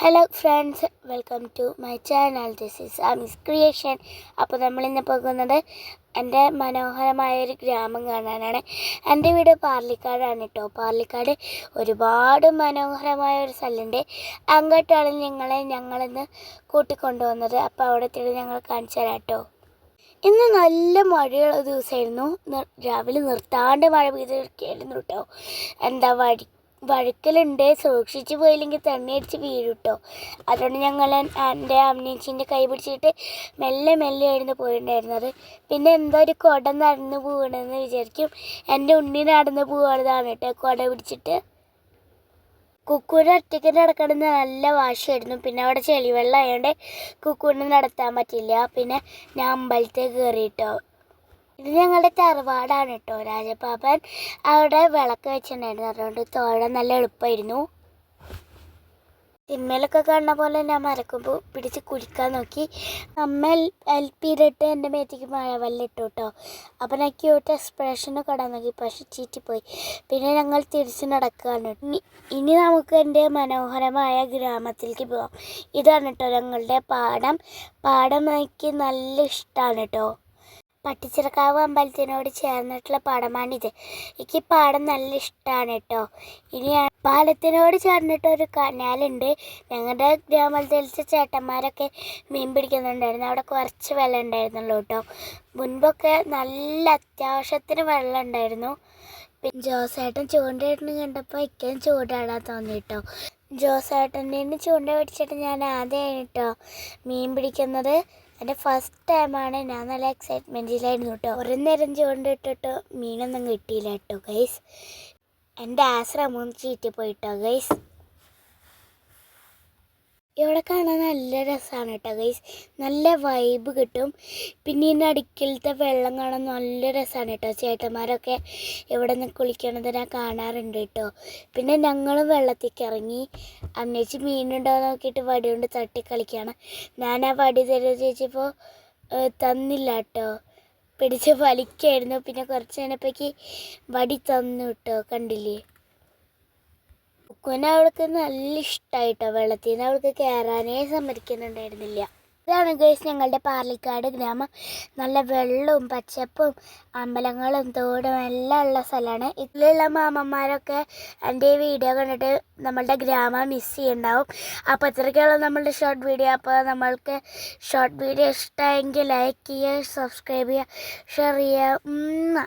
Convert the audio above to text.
Hello friends welcome to my channel this is Ami's creation അപ്പോൾ നമ്മളിന്ന് പോകുന്നത് എന്റെ മനോഹരമായ ഒരു ഗ്രാമം കാണാനാണ്. എന്റെ വീട് പാർലിക്കാടാണ് കേട്ടോ പാർലിക്കാട് ഒരുപാട് മനോഹരമായ ഒരു സ്ഥലമുണ്ട്. അങ്ങോട്ടാണ് ഞങ്ങളെ ഞങ്ങളിന്ന് കൂട്ടിക്കൊണ്ടുവന്നത്. അപ്പോൾ അവിടെ എത്തിയിട്ട് ഞങ്ങൾ കാണിച്ചു തരാം കേട്ടോ ഇന്ന് നല്ല മഴയുള്ള ദിവസമായിരുന്നു. രാവിലെ നിർത്താണ്ട് മഴ പെയ്തിരിക്കുകയായിരുന്നു കേട്ടോ എന്താ വഴി വഴുക്കലുണ്ട് സൂക്ഷിച്ചു പോയില്ലെങ്കിൽ തണ്ണി അടിച്ച് വീഴുട്ടോ. അതുകൊണ്ട് ഞങ്ങൾ എന്റെ അമ്മീച്ചിന്റെ കൈ പിടിച്ചിട്ട് മെല്ലെ മെല്ലെ ആയിരുന്നു പോയിട്ടുണ്ടായിരുന്നത് പിന്നെ എന്തോ ഒരു കുട നടന്ന് പോകണമെന്ന് വിചാരിക്കും. എന്റെ ഉണ്ണി നടന്ന് പോകുന്നതാണ് കേട്ടോ. കുട പിടിച്ചിട്ട് കുക്കൂടെ ഒറ്റയ്ക്ക് നടക്കണമെന്ന് നല്ല വാശിയായിരുന്നു. പിന്നെ അവിടെ ചെളിവെള്ളം ആയതുകൊണ്ട് കുക്കൂരിന് നടത്താൻ പറ്റില്ല പിന്നെ ഞാൻ അമ്പലത്തിൽ കയറിയിട്ടോ. ഇത് ഞങ്ങളുടെ തറവാടാണ് കേട്ടോ രാജപാപ്പൻ അവിടെ വിളക്ക് വെച്ചിട്ടുണ്ടായിരുന്നു. അതുകൊണ്ട് തോഴ നല്ല എളുപ്പമായിരുന്നു. സിനിമയിലൊക്കെ കാണുന്ന പോലെ ഞാൻ മരക്കുമ്പോൾ പിടിച്ച് കുടിക്കാൻ നോക്കി. അമ്മ എൽപ്പിയിലിട്ട് എന്റെ മേത്തേക്ക് മഴവെള്ളം ഇട്ടു കേട്ടോ. അപ്പം ഞാൻ ക്യൂട്ട് എക്സ്പ്രഷനൊക്കെ ഇടാൻ നോക്കി. പക്ഷെ ചീറ്റിപ്പോയി. പിന്നെ ഞങ്ങൾ തിരിച്ച് നടക്കുകയാണ്. ഇനി നമുക്ക് എന്റെ മനോഹരമായ ഗ്രാമത്തിലേക്ക് പോകാം. ഇതാണ് കേട്ടോ ഞങ്ങളുടെ പാടം. പാടം എനിക്ക് നല്ല ഇഷ്ടമാണ് കേട്ടോ. പട്ടിച്ചിറക്കാവ് അമ്പലത്തിനോട് ചേർന്നിട്ടുള്ള പാടമാണിത്. എനിക്ക് പാടം നല്ല ഇഷ്ടമാണ് കേട്ടോ. ഇനി പാലത്തിനോട് ചേർന്നിട്ട് ഒരു കനാലുണ്ട്. ഞങ്ങളുടെ ഗ്രാമത്തിലത്തെ ചേട്ടന്മാരൊക്കെ മീൻ പിടിക്കുന്നുണ്ടായിരുന്നു. അവിടെ കുറച്ച് വെള്ളം ഉണ്ടായിരുന്നുള്ളൂ കേട്ടോ. മുൻപൊക്കെ നല്ല അത്യാവശ്യത്തിന് വെള്ളം ഉണ്ടായിരുന്നു. പിന്നെ ജോസേട്ടൻ ചൂണ്ടയിടുന്ന കണ്ടപ്പോൾ ഇക്കയും ചൂണ്ടാടാൻ തോന്നി കേട്ടോ. ജോസേട്ടന്റെ ചൂണ്ട പിടിച്ചിട്ട് ഞാൻ ആദ്യമാണ് കേട്ടോ മീൻ പിടിക്കുന്നത്. എന്റെ ഫസ്റ്റ് ടൈമാണ് ഞാൻ നല്ല എക്സൈറ്റ്മെന്റിലായിരുന്നു കേട്ടോ ഒരു നേരം ചൂണ്ടിട്ടിട്ട് മീനൊന്നും കിട്ടിയില്ല കേട്ടോ ഗൈസ് എന്റെ ആശ്രമം ചീറ്റിപ്പോയിട്ടോ ഗൈസ് ഇവിടെ കാണാൻ നല്ല രസമാണ് കേട്ടോ ഗൈസ് നല്ല വൈബ് കിട്ടും. പിന്നെ ഇതിന്റെ അടുക്കലത്തെ വെള്ളം കാണാൻ നല്ല രസമാണ് കേട്ടോ. ചേട്ടന്മാരൊക്കെ ഇവിടെ നിന്ന് കുളിക്കണത് ഞാൻ കാണാറുണ്ട് കേട്ടോ. പിന്നെ ഞങ്ങളും വെള്ളത്തേക്ക് ഇറങ്ങി. അന്നേച്ച് മീനുണ്ടോ നോക്കിയിട്ട് വടി കൊണ്ട് തട്ടി കളിക്കുകയാണ് ഞാൻ ആ വടി തരുമോ ചോദിച്ചപ്പോൾ തന്നില്ല കേട്ടോ. പിടിച്ച് വലിക്കായിരുന്നു. പിന്നെ കുറച്ച് കഴിഞ്ഞപ്പോഴേക്ക് വടി തന്നു കേട്ടോ കണ്ടില്ലേ? കുക്കുവിന് അവൾക്ക് നല്ല ഇഷ്ടമായിട്ടോ വെള്ളത്തിൽ നിന്ന് അവൾക്ക് കയറാനേ സമ്മതിക്കുന്നുണ്ടായിരുന്നില്ല. ഇതാണ് ഗേഴ്സ് ഞങ്ങളുടെ പാർലിക്കാട് ഗ്രാമം. നല്ല വെള്ളവും പച്ചപ്പും അമ്പലങ്ങളും തോടും എല്ലാം ഉള്ള സ്ഥലമാണ്. ഇതിലുള്ള മാമന്മാരൊക്കെ എന്റെ വീഡിയോ കണ്ടിട്ട് നമ്മളുടെ ഗ്രാമം മിസ് ചെയ്യുന്നുണ്ടാവും അപ്പോൾ ഇത്രയ്ക്കുള്ള നമ്മളുടെ ഷോർട്ട് വീഡിയോ അപ്പോൾ നമ്മൾക്ക് ഷോർട്ട് വീഡിയോ ഇഷ്ടമായെങ്കിൽ ലൈക്ക് ചെയ്യുക സബ്സ്ക്രൈബ് ചെയ്യുക ഷെയർ ചെയ്യുക.